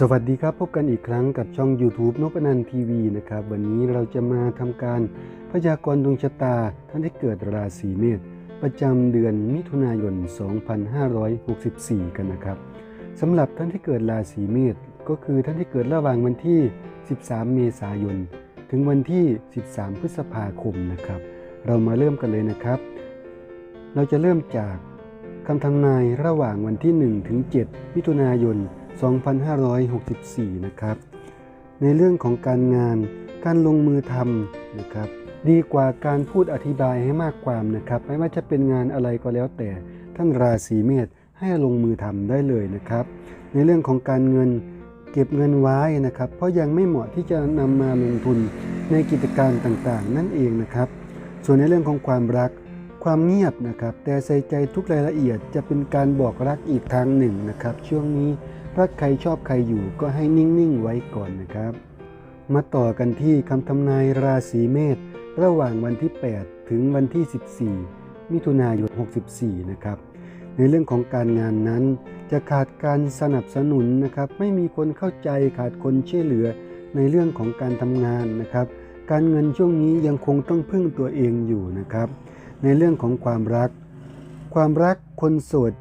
สวัสดีครับพบกันอีกครั้งกับช่อง YouTube นพนันทีวีนะครับวันนี้เราจะมาทำการพยากรณ์ดวงชะตาท่านที่เกิดราศีเมษประจำเดือนมิถุนายน 2564 กันนะครับสำหรับท่านที่เกิดราศีเมษก็คือท่านที่เกิดระหว่างวันที่ 13 เมษายน ถึงวันที่ 13 พฤษภาคมนะครับ เรามาเริ่มกันเลยนะครับ เราจะเริ่มจากคำทำนายระหว่างวันที่ 1 ถึง 7 มิถุนายน 2564 2,564 นะครับ ในเรื่องของการงานการลงมือทำนะครับ ดีกว่าการพูดอธิบายให้มากความนะครับ ไม่ว่าจะเป็นงานอะไรก็แล้วแต่ท่านราศีเมษให้ลงมือทำได้เลยนะครับ ในเรื่องของการเงินเก็บเงินไว้นะครับ เพราะยังไม่เหมาะที่จะนำมาลงทุนในกิจการต่างๆ นั่นเองนะครับ ส่วนในเรื่องของความรักความเงียบนะครับ แต่ใส่ใจทุกรายละเอียดจะเป็นการบอกรักอีกทางหนึ่งนะครับ ช่วงนี้ รักใครชอบใครอยู่ก็ให้นิ่ง ๆ ไว้ก่อนนะครับ มาต่อกันที่คำทำนายราศีเมษระหว่างวันที่ 8 ถึงวันที่ 14 มิถุนายน 64 นะครับ ในเรื่องของการงานนั้นจะขาดการสนับสนุนนะครับ ไม่มีคนเข้าใจขาดคนช่วยเหลือในเรื่องของการทำงานนะครับ การเงินช่วงนี้ยังคงต้องพึ่งตัวเองอยู่นะครับ ในเรื่องของความรัก ความรักคนโสด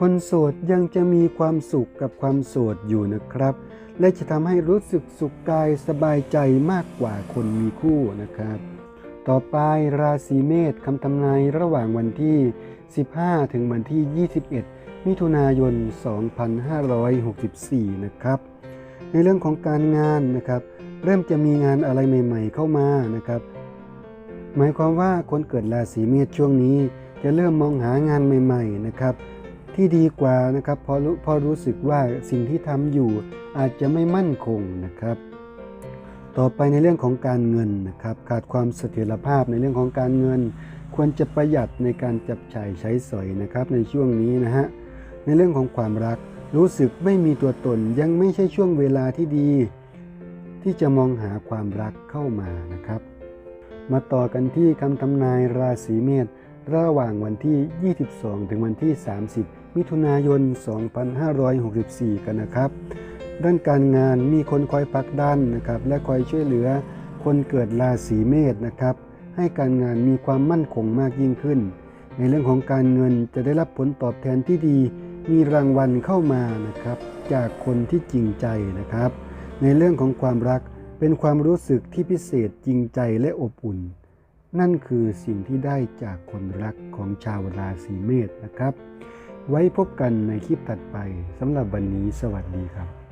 คนโสดยังจะมีความสุขกับความโสดอยู่นะครับ และจะทำให้รู้สึกสุขกายสบายใจมากกว่าคนมีคู่นะครับ ต่อไปราศีเมษคำทำนายระหว่างวันที่ 15 ถึงวันที่ 21 มิถุนายน 2564 นะครับ ในเรื่องของการงานนะครับ เริ่มจะมีงานอะไรใหม่ ๆ เข้ามานะครับ หมายความว่าคนเกิดราศีเมษช่วงนี้จะเริ่มมองหางานใหม่ ๆ นะครับ ที่ดีกว่านะครับเพรู้เพอรู้สึกว่าสิ่งที่ทำอยู่อาจจะไม่มั่นคงนะครับ ต่อไปในเรื่องของการเงินนะครับขาดความเสถียรภาพในเรื่องของการเงิน ควรจะประหยัดในการจับจ่ายใช้สอยนะครับในช่วงนี้นะฮะในเรื่องของความรักรู้สึกไม่มีตัวตนยังไม่ใช่ช่วงเวลาที่ดี ที่จะมองหาความรักเข้ามานะครับ มาต่อกันที่คำทำนายราศีเมษระหว่างวันที่ 22 ถึงวันที่ 30 มิถุนายน 2564 กันนะครับ ด้านการงานมีคนคอยผลักดันนะครับและคอยช่วยเหลือคนเกิดราศีเมษนะครับ ให้การงานมีความมั่นคงมากยิ่งขึ้น ในเรื่องของการเงินจะได้รับผลตอบแทนที่ดี มีรางวัลเข้ามานะครับ จากคนที่จริงใจนะครับ ในเรื่องของความรักเป็นความรู้สึกที่พิเศษจริงใจและอบอุ่น นั่นคือสิ่งที่ได้จากคนรักของชาวราศีเมษนะครับ ไว้พบกันในคลิปถัดไปสำหรับวันนี้สวัสดีครับ